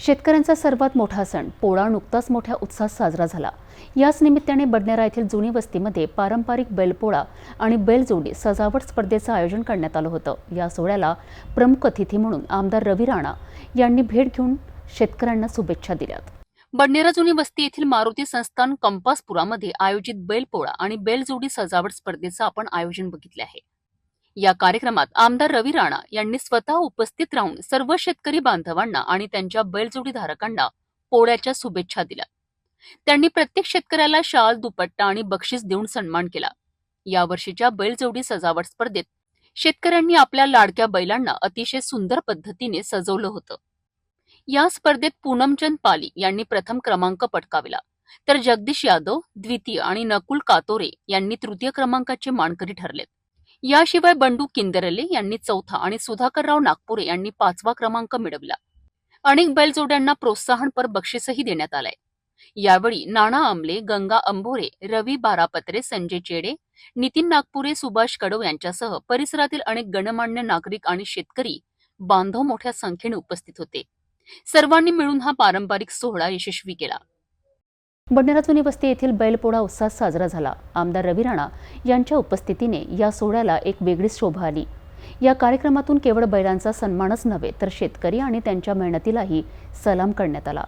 शेतकऱ्यांचा सर्वात मोठा सण पोळा नुकताच मोठ्या उत्साहात साजरा झाला. याच निमित्ताने बडनेरा येथील जुनी वस्तीमध्ये पारंपरिक बैलपोळा आणि बैलजोडी सजावट स्पर्धेचं आयोजन करण्यात आलं होतं. या सोहळ्याला प्रमुख अतिथी म्हणून आमदार रवी राणा यांनी भेट घेऊन शेतकऱ्यांना शुभेच्छा दिल्यात. बडनेरा जुनी वस्ती येथील मारुती संस्थान कंपासपुरामध्ये आयोजित बैलपोळा आणि बैलजोडी सजावट स्पर्धेचं आपण आयोजन बघितले आहे. या कार्यक्रमात आमदार रवी राणा यांनी स्वतः उपस्थित राहून सर्व शेतकरी बांधवांना आणि त्यांच्या बैलजोडी धारकांना पोळ्याच्या शुभेच्छा दिल्या. त्यांनी प्रत्येक शेतकऱ्याला शाल दुपट्टा आणि बक्षीस देऊन सन्मान केला. यावर्षीच्या बैलजोडी सजावट स्पर्धेत शेतकऱ्यांनी आपल्या लाडक्या बैलांना अतिशय सुंदर पद्धतीने सजवलं होतं. या स्पर्धेत पूनमचंद पाली यांनी प्रथम क्रमांक पटकाविला. तर जगदीश यादव द्वितीय आणि नकुल कातोरे यांनी तृतीय क्रमांकाचे मानकरी ठरलेत. याशिवाय बंडू किंदरले यांनी चौथा आणि सुधाकरराव नागपुरे यांनी पाचवा क्रमांक मिळवला. अनेक बैलजोड्यांना प्रोत्साहनपर बक्षीसही देण्यात आलंय. यावेळी नाना आमले गंगा अंभोरे रवी बारापत्रे संजय चेडे नितीन नागपुरे सुभाष कडव यांच्यासह परिसरातील अनेक गणमान्य नागरिक आणि शेतकरी बांधव मोठ्या संख्येने उपस्थित होते. सर्वांनी मिळून हा पारंपरिक सोहळा यशस्वी केला. बडनेरा जुनी वस्ती येथील बैलपोळा उत्साहात साजरा झाला. आमदार रवी राणा यांच्या उपस्थितीने या सोहळ्याला एक वेगळीच शोभा आली. या कार्यक्रमातून केवळ बैलांचा सन्मानच नव्हे तर शेतकरी आणि त्यांच्या मेहनतीलाही सलाम करण्यात आला.